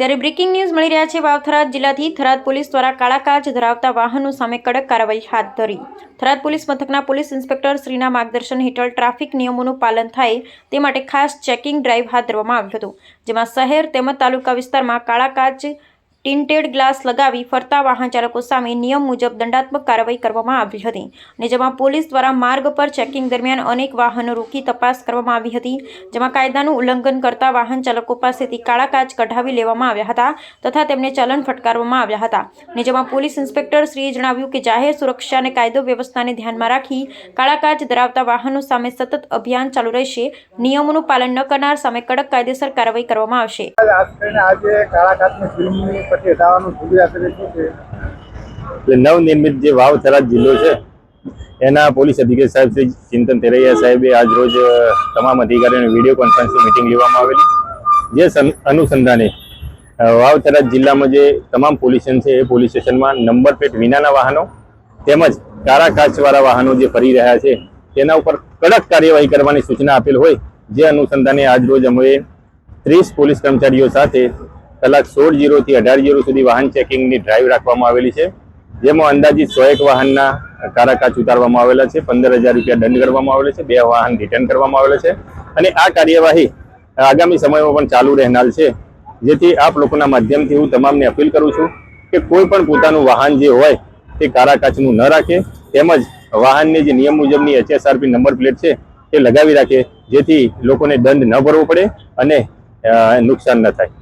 અત્યારે breaking news મળી રહ્યા છે વાવ થરાદ જિલ્લાથી. થરાદ પોલીસ દ્વારા કાળા કાચ ધરાવતા વાહનો સામે કડક કાર્યવાહી હાથ ધરી. થરાદ પોલીસ મથકના પોલીસ ઇન્સ્પેક્ટર શ્રીના માર્ગદર્શન હેઠળ ટ્રાફિક નિયમોનું પાલન થાય તે માટે ખાસ ચેકિંગ ડ્રાઈવ હાથ ધરવામાં આવ્યું હતું, જેમાં શહેર તેમજ તાલુકા વિસ્તારમાં કાળા કાચ ટિન્ટેડ ગ્લાસ લગાવી ફરતા વાહન ચાલકો સામે નિયમ મુજબ દંડાત્મક કાર્યવાહી કરવામાં આવી હતી અને જેમાં પોલીસ દ્વારા માર્ગ પર ચેકિંગ દરમિયાન અનેક વાહનો રોકી તપાસ કરવામાં આવી હતી, જેમાં કાયદાનું ઉલ્લંઘન કરતા વાહન ચાલકો પાસેથી કાળા કાચ કઢાવી લેવામાં આવ્યા હતા તથા તેમને ચલન ફટકારવામાં આવ્યા હતા અને જેમાં પોલીસ ઇન્સ્પેક્ટર શ્રીએ જણાવ્યું કે જાહેર સુરક્ષા અને કાયદો વ્યવસ્થાને ધ્યાનમાં રાખી કાળા કાચ ધરાવતા વાહનો સામે સતત અભિયાન ચાલુ રહેશે, નિયમોનું પાલન ન કરનાર સામે કડક કાયદેસર કાર્યવાહી કરવામાં આવશે. આજે કાળા કાચની પછી હટાવવાનું સુવિધા કરી છે? એટલે નવનિર્મિત જે વાવ થરાદ જિલ્લો છે એના પોલીસ અધિકારી સાહેબ શ્રી ચિંતન તેરૈયા સાહેબે આજ રોજ તમામ અધિકારીઓની વીડિયો કોન્ફરન્સની મિટિંગ લેવામાં આવેલી. જે અનુસંધાને અ, જિલ્લામાં જે તમામ પોલીસ સ્ટેશન છે એ પોલીસ સ્ટેશનમાં નંબર પ્લેટ વિનાના વાહનો તેમજ કાળા કાચવાળા વાહનો જે ફરી રહ્યા છે તેના ઉપર કડક કાર્યવાહી કરવાની સૂચના આપેલ હોય જે અનુસંધાને આજ રોજ અમે ત્રીસ પોલીસ કર્મચારીઓ સાથે કલાક સોળ જીરોથી અઢાર જીરો સુધી વાહન ચેકિંગની ડ્રાઈવ રાખવામાં આવેલી છે. જેમાં અંદાજિત સો એક વાહનના કારાકાચ ઉતારવામાં આવેલા છે. પંદર હજાર રૂપિયા દંડ કરવામાં આવેલો છે. બે વાહન રિટર્ન કરવામાં આવેલા છે. અને આ કાર્યવાહી આગામી સમયમાં પણ ચાલુ રહેનાર છે. જેથી આપ લોકોના માધ્યમથી હું તમામને અપીલ કરું છું કે કોઈ પણ પોતાનું વાહન જે હોય તે કારાકાચનું ન રાખે. તેમજ વાહનની જે નિયમ મુજબની એચએસઆરપી નંબર પ્લેટ છે તે લગાવી રાખે. જેથી લોકોને દંડ ન ભરવો પડે અને નુકસાન ન થાય.